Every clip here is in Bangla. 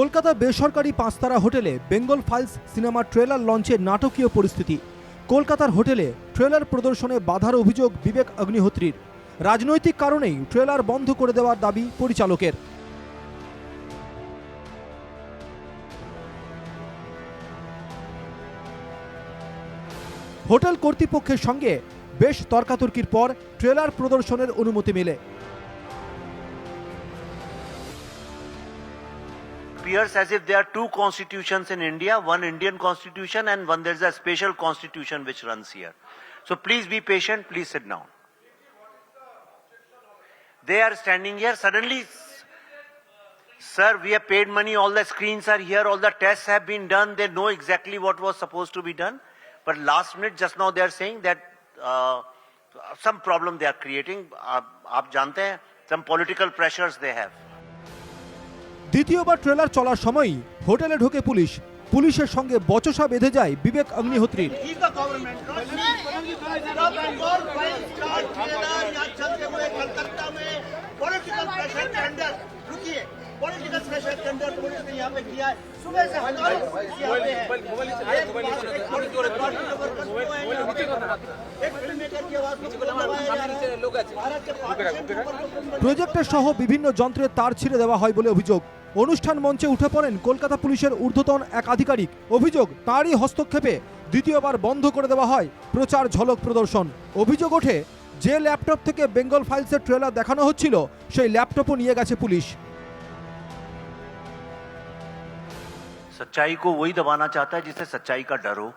কলকাতা বেসরকারি পাঁচতারা হোটেলে বেঙ্গল ফাইলস সিনেমার ট্রেলার লঞ্চে নাটকীয় পরিস্থিতি। কলকাতার হোটেলে ট্রেলার প্রদর্শনে বাধার অভিযোগ বিবেক অগ্নিহোত্রীর। রাজনৈতিক কারণেই ট্রেলার বন্ধ করে দেওয়ার দাবি পরিচালকের। হোটেল কর্তৃপক্ষের সঙ্গে বেশ তর্কাতর্কির পর ট্রেলার প্রদর্শনের অনুমতি মেলে। appears as if there are two constitutions in India, one Indian constitution and one there's a special constitution which runs here. So please be patient, please sit down. They are standing here, suddenly, sir, we have paid money, all the screens are here, all the tests have been done, they know exactly what was supposed to be done. But last minute, just now they are saying that uh, some problem they are creating. आप आप जानते हैं, some political pressures they have. দ্বিতীয়বার ট্রেলার চলার সময়ই হোটেলে ঢোকে পুলিশ পুলিশের সঙ্গে বচসা বেঁধে যায় বিবেক অগ্নিহোত্রীর প্রজেক্টের সহ বিভিন্ন যন্ত্রের তার ছিঁড়ে দেওয়া হয় বলে অভিযোগ অনুষ্ঠান মঞ্চে উঠে পড়েন কলকাতা পুলিশের ঊর্ধ্বতন এক আধিকারিক অভিযোগ তারই হস্তক্ষেপে দ্বিতীয়বার বন্ধ করে দেওয়া হয় প্রচার ঝলক প্রদর্শন অভিযোগ ওঠে যে ল্যাপটপ থেকে বেঙ্গল ফাইলসের ট্রেলার দেখানো হচ্ছিল সেই ল্যাপটপও নিয়ে গেছে পুলিশ सच्चाई को वही दबाना चाहता है जिससे सच्चाई का डर हो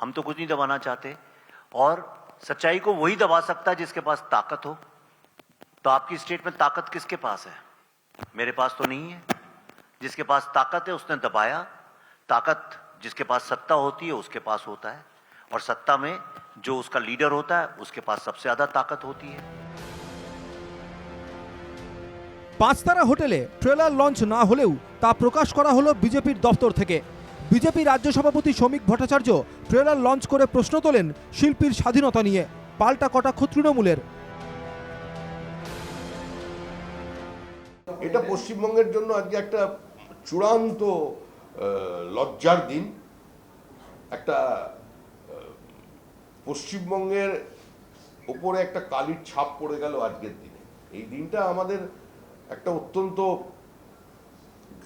हम तो कुछ नहीं दबाना चाहते और सच्चाई को वही दबा सकता है जिसके पास ताकत हो तो आपकी स्टेट में ताकत किसके पास है मेरे पास तो नहीं है जिसके पास ताकत है उसने दबाया ताकत जिसके पास सत्ता होती है उसके पास होता है और सत्ता में जो उसका लीडर होता है उसके पास सबसे ज्यादा ताकत होती है পাঁচতারা হোটেলে ট্রেলার লঞ্চ না হলেও তা প্রকাশ করা হলো বিজেপির দপ্তর থেকে বিজেপি রাজ্য সভাপতি শ্রমিক ভট্টাচার্য ট্রেলার লঞ্চ করে প্রশ্ন তোলেন শিল্পীর স্বাধীনতা নিয়ে পাল্টা কটাক্ষ তৃণমূলের এটা পশ্চিমবঙ্গের জন্য আজকে একটা চূড়ান্ত লজ্জার দিন। একটা পশ্চিমবঙ্গের ওপরে একটা কালির ছাপ পড়ে গেল আজকের দিনে। এই দিনটা আমাদের একটা অত্যন্ত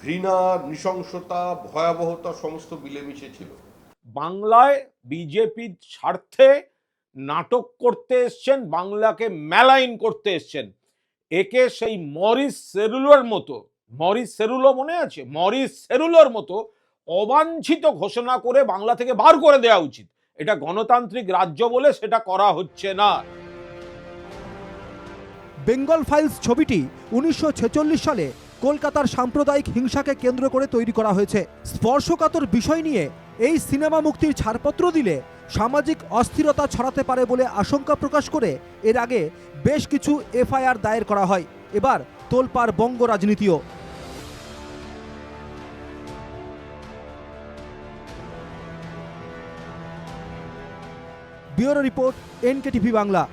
ঘৃণা, নৃশংসতা, ভয়াবহতা সমস্ত মিলেমিশে ছিল। বাংলায় বিজেপির স্বার্থে নাটক করতে এসছেন, বাংলাকে মেলাইন করতে এসছেন। একে সেই মরিস সেরুলোর মতো, মরিস সেরুলো মনে আছে? মরিস সেরুলোর মতো অবাঞ্ছিত ঘোষণা করে বাংলা থেকে বার করে দেওয়া উচিত। এটা গণতান্ত্রিক রাজ্য বলে সেটা করা হচ্ছে না। বেঙ্গল ফাইলস ছবিটি উনিশশো ছেচল্লিশ সালে কলকাতার সাম্প্রদায়িক হিংসাকে কেন্দ্র করে তৈরি করা হয়েছে। স্পর্শকাতর বিষয় নিয়ে এই সিনেমা মুক্তির ছাড়পত্র দিলে সামাজিক অস্থিরতা ছড়াতে পারে বলে আশঙ্কা প্রকাশ করে এর আগে বেশ কিছু এফআইআর দায়ের করা হয়। এবার তোলপাড় বঙ্গ রাজনীতিও। ব্যুরো রিপোর্ট, এনকেটিভি বাংলা।